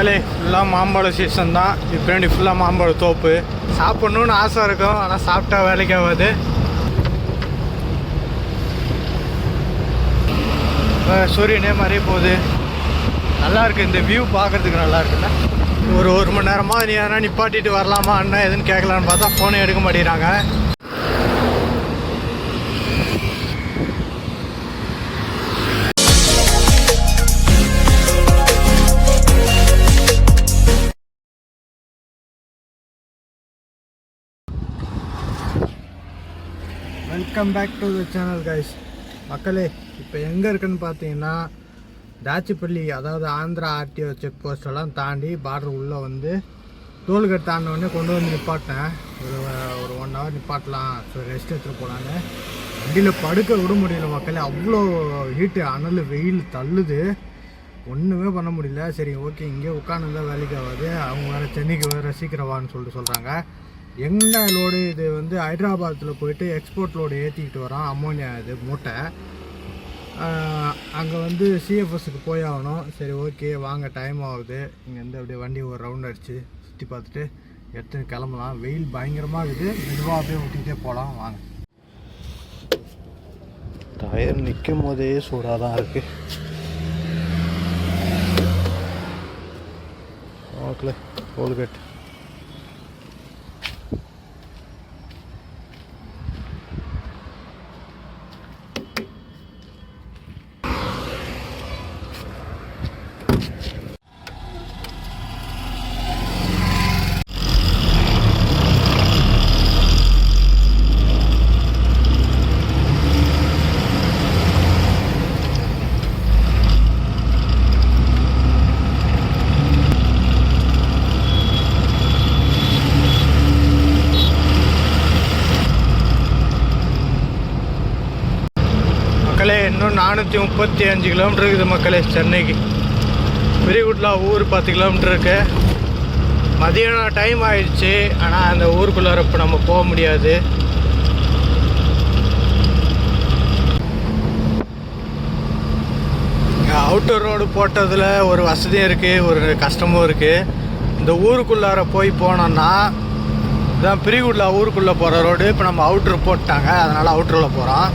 மக்களே ஃபுல்லாக மாம்பழ சீசன் தான். இப்போ ஃபுல்லாக மாம்பழ தோப்பு. சாப்பிட்ணுன்னு ஆசை இருக்கும் ஆனால் சாப்பிட்டா வேலைக்கு ஆகாது. சூரியனே மாதிரியே போகுது. நல்லா இருக்கு இந்த வியூ பார்க்கறதுக்கு நல்லா இருக்குல்ல? ஒரு ஒரு மணி நேரமாக நீ யாரா நிப்பாட்டிட்டு வரலாமா அண்ணா எதுன்னு கேட்கலான்னு பார்த்தா ஃபோனே எடுக்க மாட்டேங்கிறாங்க. Welcome back to the channel guys மக்களே இப்போ எங்கே இருக்குன்னு பார்த்தீங்கன்னா தாச்சிப்பள்ளி அதாவது ஆந்திரா ஆர்டிஓ செக் போஸ்டெல்லாம் தாண்டி பார்டர் உள்ளே வந்து டோல்கேட் தாண்டின கொண்டு வந்து நிப்பாட்டினேன். ஒரு ஒரு ஒன் ஹவர் நிப்பாட்டலாம். ஸோ ரெஸ்ட் எடுத்துகிட்டு போகலான்னு வண்டியில் படுக்க விட முடியல மக்களே. அவ்வளோ ஹீட்டு அனல் வெயில் தள்ளுது. ஒன்றுமே பண்ண முடியல. சரி ஓகே இங்கே உட்காந்துருந்தா வேலைக்கு ஆகாது. அவங்க வேறு சென்னைக்கு வேறு சீக்கிரம் வான்னு சொல்லிட்டு சொல்கிறாங்க என்ன லோடு இது வந்து ஹைதராபாத்தில் போயிட்டு எக்ஸ்போர்ட் லோடு ஏற்றிக்கிட்டு வரோம் அம்மோனியா இது மூட்டை. அங்கே வந்து சிஎஃப்எஸ்க்கு போய் ஆகணும். சரி ஓகே வாங்க டைம் ஆகுது. இங்கேருந்து அப்படியே வண்டி ஒரு ரவுண்ட் அடித்து சுற்றி பார்த்துட்டு எடுத்து கிளம்பலாம். வெயில் பயங்கரமாக இருக்குது. மெதுவாக அப்படியே விட்டுக்கிட்டே போகலாம் வாங்க. டயர் நிற்கும் போதே சூடாக தான் இருக்குது ஓகே கோல்கேட் மக்களே இன்னும் நானூற்றி முப்பத்தி அஞ்சு கிலோமீட்டர் இருக்குது மக்களே சென்னைக்கு. பெரியகுட்லா ஊர் பத்து கிலோமீட்டர் இருக்கு. மதியானம் டைம் ஆயிடுச்சு. ஆனால் அந்த ஊருக்குள்ளார இப்போ நம்ம போக முடியாது. அவுட்டர் ரோடு போட்டதில் ஒரு வசதியும் இருக்குது ஒரு கஷ்டமும் இருக்குது இந்த ஊருக்குள்ளார போய் போனோன்னா இதான் பிரிகுட்லா ஊருக்குள்ளே போகிற ரோடு இப்போ நம்ம அவுட்ரு போட்டாங்க அதனால் அவுட்டரில் போகிறோம்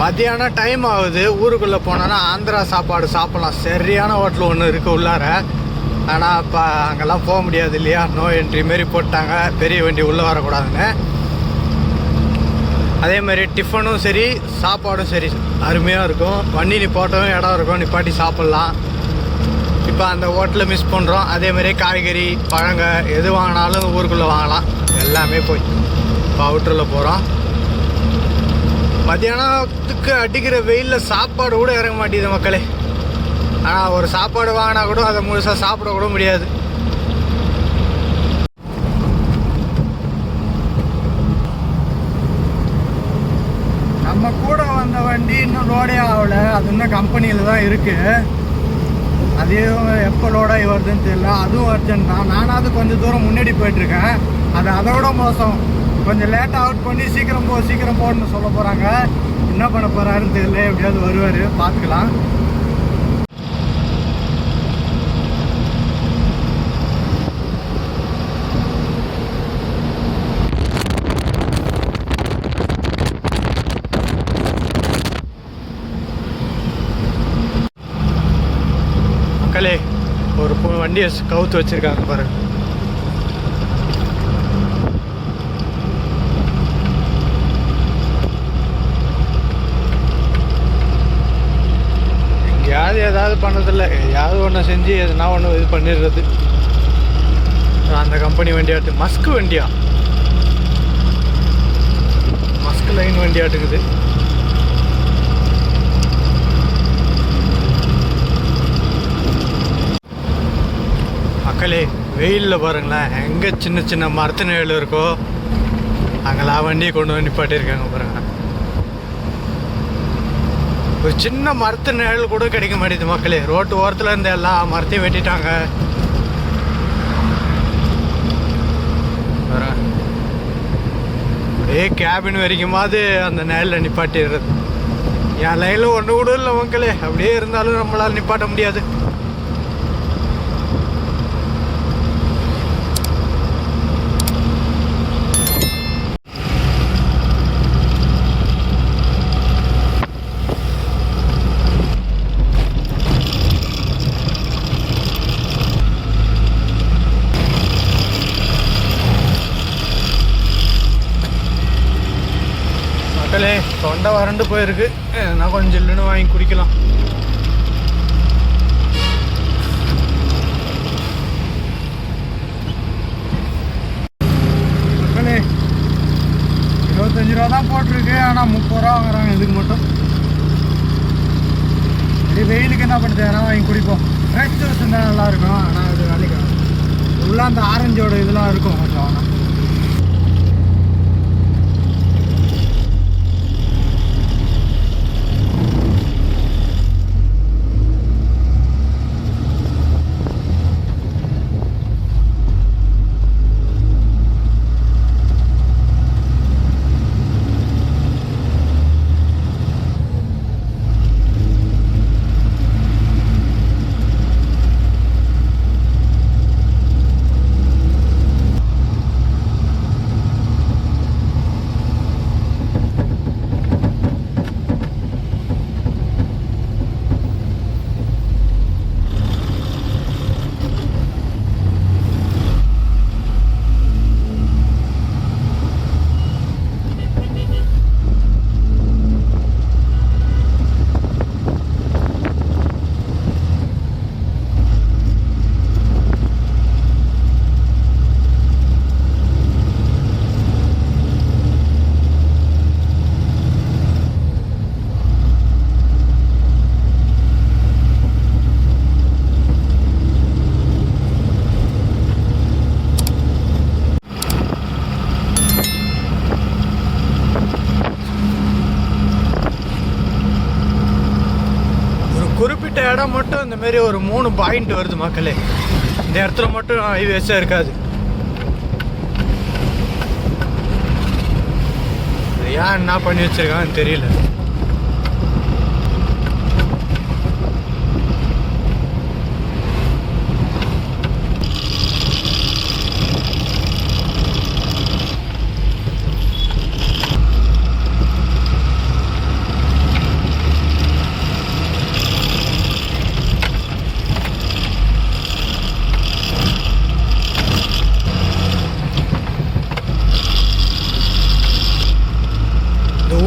மத்தியானம் டைம் ஆகுது. ஊருக்குள்ளே போனோன்னா ஆந்திரா சாப்பாடு சாப்பிட்லாம். சரியான ஹோட்டல் ஒன்று இருக்குது உள்ளார. ஆனால் இப்போ அங்கெல்லாம் போக முடியாது இல்லையா? நோ என்ட்ரி மாரி போட்டாங்க. பெரிய வண்டி உள்ளே வரக்கூடாதுன்னு. அதே மாதிரி டிஃபனும் சரி சாப்பாடும் சரி. அருமையாக இருக்கும். வண்டி நிப்பாட்டவும் இடம் இருக்கும். நிப்பாட்டி சாப்பிட்லாம். இப்போ அந்த ஹோட்டலை மிஸ் பண்ணுறோம் அதே மாதிரி காய்கறி பழங்க எது வாங்கினாலும் ஊருக்குள்ளே வாங்கலாம். எல்லாமே போய். இப்போ அவுட்டரில் போகிறோம் மத்தியானத்துக்கு அடிக்கிற வெயிலில் சாப்பாடு கூட இறங்க மாட்டேங்குது மக்களே. ஆனால் ஒரு சாப்பாடு வாங்கினா கூட அதை முழுசாக சாப்பிட கூட முடியாது. நம்ம கூட வந்த வண்டி இன்னும் லோடே ஆகல. அது இன்னும் கம்பெனியில் தான் இருக்குது அதையும் எப்போ லோடாகி வருதுன்னு தெரியல. அதுவும் அர்ஜென்ட் தான். நானாவது கொஞ்சம் தூரம் முன்னாடி போயிட்டுருக்கேன் அது அதை மோசம். கொஞ்சம் லேட்டாக அவுட் பண்ணி சீக்கிரம் போ சீக்கிரம் போன்னு சொல்ல போகிறாங்க என்ன பண்ண போகிறாருன்னு தெரியல எப்படியாவது வருவார் பார்த்துக்கலாம். மக்களே ஒரு வண்டியை கவுத்து வச்சுருக்காங்க பாருங்கள் ஏதாவது பண்ணதில்ல. ஏதாவது ஒன்று செஞ்சு எதுனா ஒன்று இது பண்ணிடுறது. அந்த கம்பெனி வண்டியாட்டு. மஸ்க் வண்டியா? மஸ்க் லைன் வண்டியாட்டுக்குது. மக்களே வெயிலில் பாருங்களேன். எங்கே சின்ன சின்ன மரத்து நிழல் இருக்கோ அங்கெல்லாம் வண்டியை கொண்டு வந்து நிப்பாட்டியிருக்காங்க பாருங்கள் ஒரு சின்ன மரத்து நிழல் கூட கிடைக்க மாட்டேங்குது மக்களே. ரோட்டு ஓரத்தில் இருந்த எல்லா மரத்தையும் வெட்டிட்டாங்க. அப்படியே கேபின் வரைக்குமாவது அந்த நிழலில் நிப்பாட்டிடுறது. என் லைனில் ஒன்று கூட இல்லை மக்களே. அப்படியே இருந்தாலும் நம்மளால் நிப்பாட்ட முடியாது. தொண்டை வறண்டு போயிருக்கு. நான் கொஞ்சம் ஜில்லுன்னு வாங்கி குடிக்கலாம். இருபத்தஞ்சு ரூபா தான் போட்டிருக்கு ஆனால் முப்பது ரூபா வாங்குறாங்க இதுக்கு மட்டும். இது வெயிலுக்கு என்ன பண்ணுறது எதனா வாங்கி குடிப்போம். ஃப்ரெஷ் ஜூஸ் இருந்தால் நல்லாயிருக்கும் ஆனால் அது வேலைக்கு உள்ளே அந்த ஆரஞ்சோட இதெல்லாம் இருக்கும் கொஞ்சம் ஆனால் ஒரு குறிப்பிட்ட இடம் மட்டும் இந்த மாதிரி ஒரு மூணு பாயிண்ட் வருது மக்களே. இந்த இடத்துல மட்டும் ஹைவேஸாக இருக்காது. ஏன் என்ன பண்ணி வச்சிருக்கான்னு தெரியல.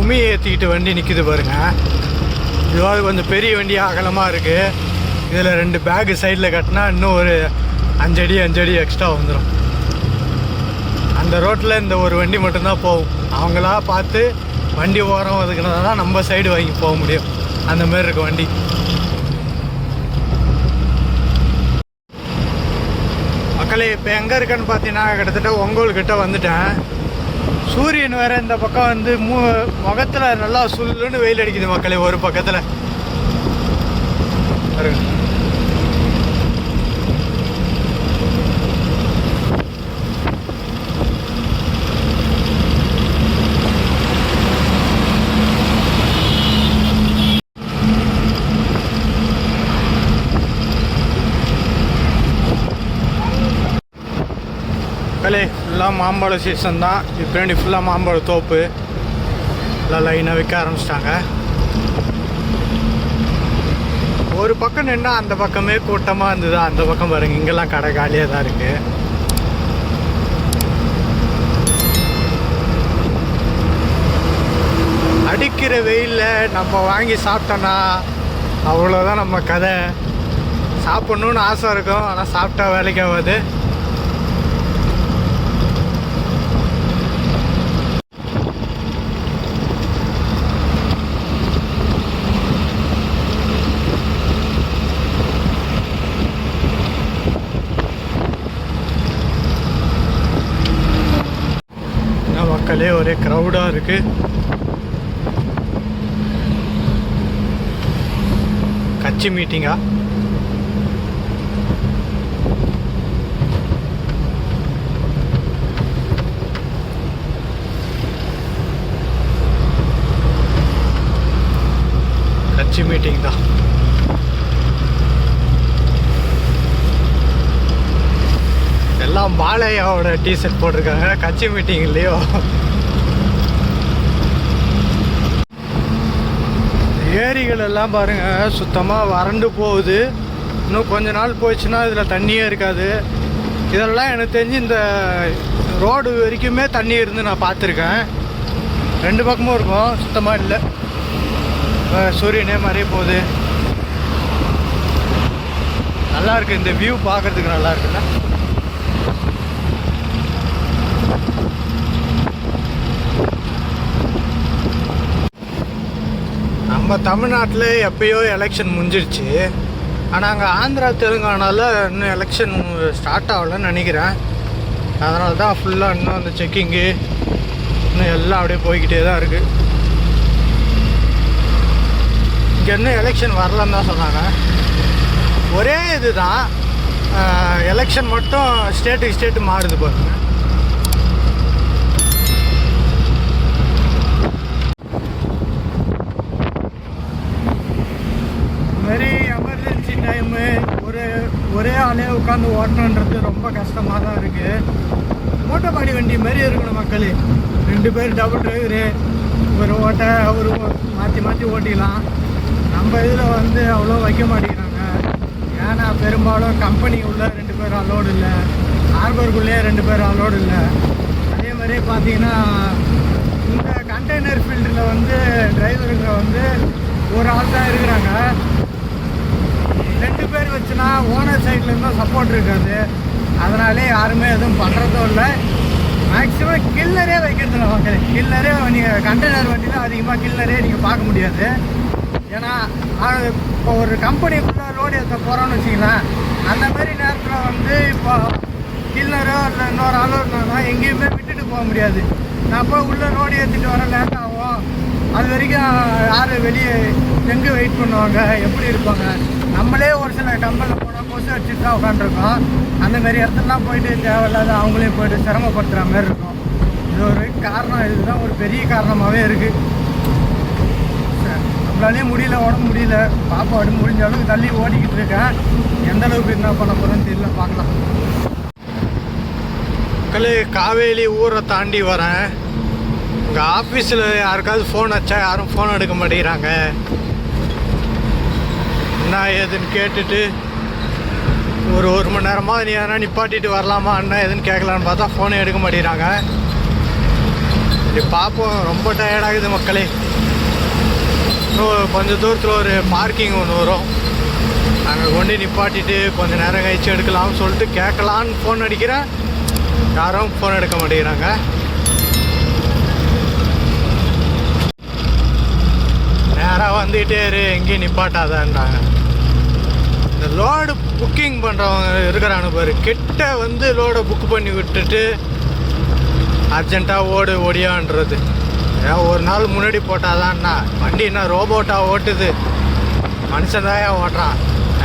இந்த ஏற்றிக்கிட்டு வண்டி நிற்கிது பாருங்க. இதுவாது கொஞ்சம் பெரிய வண்டி அகலமாக இருக்குது இதில் ரெண்டு பேகு சைடில் கட்டினா இன்னும் ஒரு அஞ்சடி அஞ்சடி எக்ஸ்ட்ரா வந்துடும் அந்த ரோட்டில் இந்த ஒரு வண்டி மட்டும்தான் போகும். அவங்களா பார்த்து வண்டி ஓரம் ஒதுக்குனா தான் நம்ம சைடு வாங்கி போக முடியும். அந்த மாதிரி இருக்கும் வண்டி. மக்களே இப்போ எங்கே இருக்கேன்னு பார்த்தீங்கன்னா கிட்டத்தட்ட ஒங்கோல் கிட்ட வந்துட்டேன். சூரியன் வேற இந்த பக்கம் வந்து மூ முகத்தில் நல்லா சுல்லுன்னு வெயில் அடிக்குது மக்களே ஒரு பக்கத்துல பாருங்க. மக்களே ஃபுல்லாக மாம்பழ சீசன் தான். இப்போ ஃபுல்லாக மாம்பழ தோப்பு. எல்லாம் லைனாக விற்க ஆரம்பிச்சிட்டாங்க. ஒரு பக்கம் நின்னா அந்த பக்கமே கூட்டமாக இருந்தது? அந்த பக்கம் பாருங்க இங்கெல்லாம் கடை காலியாக தான் இருக்கு. அடிக்கிற வெயிலில் நம்ம வாங்கி சாப்பிட்டோன்னா அவ்வளோதான் நம்ம கதை. சாப்பிட்ணுன்னு ஆசை இருக்கும் ஆனால் சாப்பிட்டா வேலைக்கு ஆகாது என்ன மக்களே ஒரே இருக்கு. கட்சி மீட்டிங்கா? கட்சி மீட்டிங் தான். எல்லாம் பாலையாவோட டிஷர்ட் போட்டிருக்காங்க. கட்சி மீட்டிங் இல்லையோ? ஏரிகள் எல்லாம் பாருங்க சுத்தமாக வறண்டு போகுது. இன்னும் கொஞ்ச நாள் போயிடுச்சுன்னா இதில் தண்ணியே இருக்காது. இதெல்லாம் எனக்கு தெரிஞ்சு இந்த ரோடு வரைக்குமே தண்ணி இருந்து நான் பார்த்துருக்கேன். ரெண்டு பக்கமும் இருக்கும் சுத்தமாக இல்லை. சூரியனே மறைய போகுது. நல்லா இருக்கு இந்த வியூ பார்க்கறதுக்கு நல்லா இருக்குல்ல? நம்ம தமிழ்நாட்டில் எப்பயோ எலெக்ஷன் முடிஞ்சிருச்சு. ஆனால் அங்கே ஆந்திரா தெலுங்கானாவில் இன்னும் எலெக்ஷன் ஸ்டார்ட் ஆகலன்னு நினைக்கிறேன். அதனால தான் ஃபுல்லாக இன்னும் அந்த செக்கிங்கு இன்னும் எல்லாம் அப்படியே போய்கிட்டே தான் இருக்குது இங்கே இன்னும் எலெக்ஷன் வரலன்னு தான் சொன்னாங்க. ஒரே இது தான் எலெக்ஷன் மட்டும் ஸ்டேட்டுக்கு ஸ்டேட்டு மாறுது பாருங்கள் வெரி எமர்ஜென்சி டைமு ஒரே ஆளே உட்காந்து ஓட்டணுன்றது ரொம்ப கஷ்டமாக தான் இருக்குது மூட்டைப்பாடி வண்டி மாதிரி இருக்கணும் மக்களே. ரெண்டு பேர் டபுள் டிரைவரு ஒரு ஓட்ட ஒரு மாற்றி மாற்றி ஓட்டிக்கலாம். நம்ம இதில் வந்து அவ்வளோ வைக்க மாட்டேங்கிறாங்க. ஏன்னா பெரும்பாலும் கம்பெனி உள்ள ரெண்டு பேர் அலோடு இல்லை. ஹார்பருக்குள்ளேயே ரெண்டு பேர் அலோடு இல்லை. அதே மாதிரி பார்த்தீங்கன்னா இந்த கண்டெய்னர் ஃபீல்டில் வந்து டிரைவருங்க வந்து ஒரு ஆள் தான் இருக்கிறாங்க. ரெண்டு பேர் வச்சுனா ஓனர் சைட்லேருந்தும் சப்போர்ட் இருக்காது. அதனாலே யாருமே எதுவும் பண்ணுறதும் இல்லை. மேக்ஸிமம் கில்லரே வைக்கிறது இல்லை கில்லரே நீங்கள் கண்டெய்னர் வண்டியில் அதிகமாக கில்லரே நீங்கள் பார்க்க முடியாது. ஏன்னா இப்போ ஒரு கம்பெனிக்குள்ளே லோடு ஏற்ற போகிறோம்னு வச்சிங்களேன் அந்த மாதிரி நேரத்தில் வந்து இப்போ கில்லரோ இல்லை இன்னொரு ஆளோ இருந்தாங்கன்னா எங்கேயுமே விட்டுட்டு போக முடியாது. நான் போய் உள்ளே லோடு ஏற்றிட்டு வர லேட் ஆகும். அது வரைக்கும் யார் வெளியே எங்கே வெயிட் பண்ணுவாங்க? எப்படி இருப்பாங்க? நம்மளே ஒரு சில கம்பெனியில் போனால் கொசு அடிச்சுட்டு தான் உட்காந்துருக்கோம் அந்த மாதிரி இடத்துலலாம் போயிட்டு தேவையில்லாத அவங்களையும் போயிட்டு சிரமப்படுத்துகிற மாதிரி இருக்கும். இது ஒரு காரணம். இதுதான் ஒரு பெரிய காரணமாகவே இருக்குது நம்மளாலே முடியல உடம்பு முடியல. பாப்பா அப்படி முடிஞ்ச அளவுக்கு தள்ளி ஓடிக்கிட்டு இருக்கேன் எந்த அளவுக்கு என்ன பண்ண போகிறேன்னு தெரியல பார்க்கலாம். மக்களே காவேரி ஊரை தாண்டி வரேன். உங்கள் ஆஃபீஸில் யாருக்காவது ஃபோன் வச்சா யாரும் ஃபோன் எடுக்க மாட்டேங்கிறாங்க. என்ன ஏதுன்னு கேட்டுட்டு ஒரு ஒரு மணி நேரமாக நீ எதனா நிப்பாட்டிட்டு வரலாமா? அண்ணா எதுன்னு கேட்கலான்னு பார்த்தா ஃபோனே எடுக்க மாட்டேங்கிறாங்க. இப்படி பார்ப்போம் ரொம்ப டயர்டாகுது மக்களே. இன்னும் கொஞ்சம் தூரத்தில் ஒரு பார்க்கிங் ஒன்று வரும். அங்கே கொண்டு நிப்பாட்டிட்டு கொஞ்சம் நேரம் கழிச்சு எடுக்கலாம்னு சொல்லிட்டு கேட்கலான்னு ஃபோன் அடிக்கிறேன் யாரும் ஃபோன் எடுக்க மாட்டேங்கிறாங்க. நேராக வந்துகிட்டே இரு. எங்கேயும் நிப்பாட்டாதான்றாங்க. இந்த லோடு புக்கிங் பண்ணுறவங்க இருக்கிறானு பாரு. கிட்ட வந்து லோடை புக் பண்ணி விட்டுட்டு அர்ஜென்ட்டாக ஓடு ஓடியான்றது. ஏன் ஒரு நாள் முன்னாடி போட்டாதான்னா வண்டி என்ன ரோபோட்டாக ஓட்டுது. மனுஷன் தான் ஓட்டுறான்.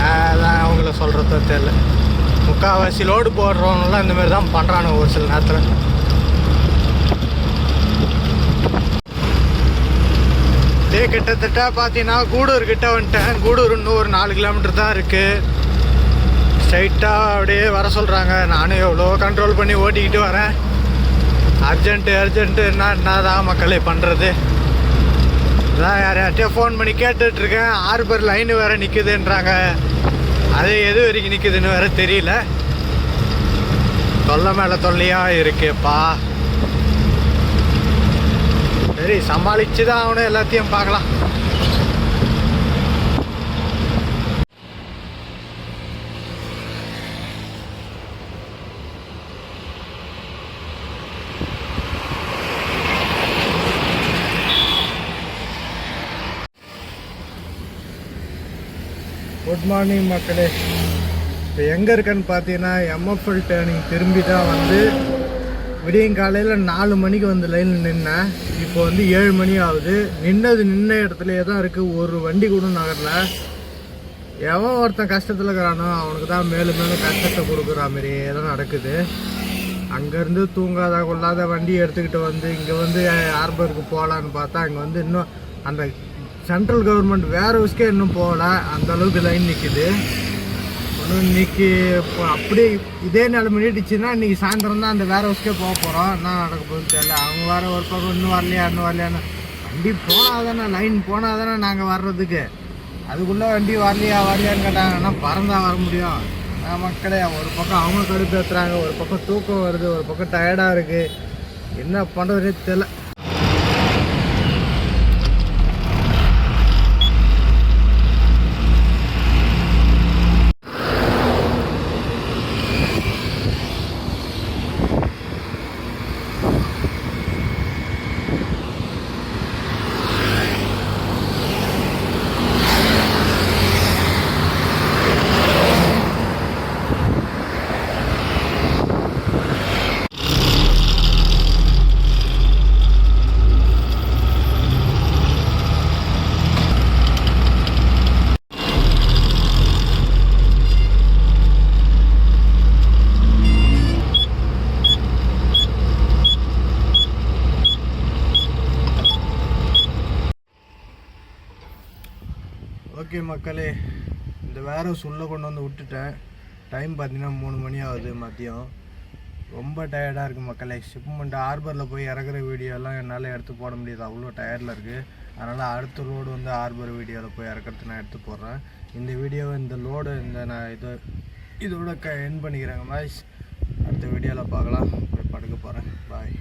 அதான் அவங்கள சொல்கிறத தெரில முக்கால்வாசி லோடு போடுறவங்களாம் இந்தமாரி தான் பண்ணுறானு ஒரு சில நேரத்தில். இதே கிட்டத்தட்ட பார்த்தீங்கன்னா கூடூர் கிட்ட வந்துட்டேன். கூடூர் இன்னும் ஒரு நாலு கிலோமீட்டர் தான் இருக்குது ஸ்ட்ரைட்டாக அப்படியே வர சொல்கிறாங்க நானும் எவ்வளோ கண்ட்ரோல் பண்ணி ஓட்டிக்கிட்டு வரேன். அர்ஜென்ட்டு அர்ஜென்ட்டு என்ன தான் மக்களே பண்ணுறது அதான் யார்கிட்டயோ ஃபோன் பண்ணி கேட்டுட்ருக்கேன் ஆறு பேர் லைனு வேறு நிற்குதுன்றாங்க அது எது வரைக்கும் நிற்குதுன்னு வேறு தெரியல. தொல்லை மேலே தொல்லையாக இருக்கேப்பா. சரி சமாளித்து தான் அவனை எல்லாத்தையும் பார்க்கலாம். குட் மார்னிங் மக்களே. இப்போ எங்கே இருக்கேன்னு பார்த்தீங்கன்னா எம்எஃப்எல் டேர்னிங் திரும்பி தான் வந்து விடியும் காலையில் நாலு மணிக்கு வந்து லைனில் நின்னேன். இப்போ வந்து ஏழு மணி ஆகுது. நின்னது நின்ன இடத்துலையே தான் இருக்குது ஒரு வண்டி கூட நகரல. எவன் ஒருத்தன் கஷ்டத்தில் இருக்கிறானோ அவனுக்கு தான் மேலும் மேலும் கஷ்டத்தை கொடுக்குற மாதிரியே தான் நடக்குது. அங்கேருந்து தூங்காத கொள்ளாத வண்டி எடுத்துக்கிட்டு வந்து இங்கே வந்து ஹார்பருக்கு போகலான்னு பார்த்தா அங்கே வந்து இன்னும் அந்த சென்ட்ரல் கவர்மெண்ட் வேற விஷயம் இன்னும் போகல. அந்தளவுக்கு லைன் நிற்கிது இன்னைக்கு இப்போ அப்படியே இதே நிலைமை நீடிச்சுன்னா இன்னைக்கு சாயந்தரம் தான் அந்த வேற ஹவுஸ்க்கே போக போகிறோம் என்ன நடக்க போகுதுன்னு தெரியல. அவங்க வேற ஒரு பக்கம் இன்னும் வரலையா இன்னும் வரலையான்னு. வண்டி போனால் தானே லைன் போனால் தானே நாங்கள் வர்றதுக்கு. அதுக்குள்ளே வண்டி வரலையா வரலையான்னு கேட்டாங்கன்னா பறந்தா வர முடியும். மக்களே ஒரு பக்கம் அவங்க கடுப்பு ஏற்றுறாங்க ஒரு பக்கம் தூக்கம் வருது ஒரு பக்கம் டயர்டாக இருக்குது என்ன பண்ணுறதுனே தெரில ஓகே மக்களே இந்த வேற உள்ள கொண்டு வந்து விட்டுட்டேன். டைம் பார்த்தீங்கன்னா மூணு மணி ஆகுது மதியம். ரொம்ப டயர்டாக இருக்குது மக்களே. ஷிப்மெண்ட் ஹார்பரில் போய் இறக்குற வீடியோலாம் என்னால் எடுத்து போட முடியாது. அவ்வளோ டயர்டில் இருக்குது அதனால் அடுத்த லோடு வந்து ஹார்பர் வீடியோவில் போய் இறக்கிறது நான் எடுத்து போடுறேன். இந்த வீடியோ இந்த லோடு இந்த நான் இது இதோட க என் பண்ணிக்கிறேங்க பாய்ஸ் அடுத்த வீடியோவில் பார்க்கலாம். போய் படுக்க போகிறேன் பாய்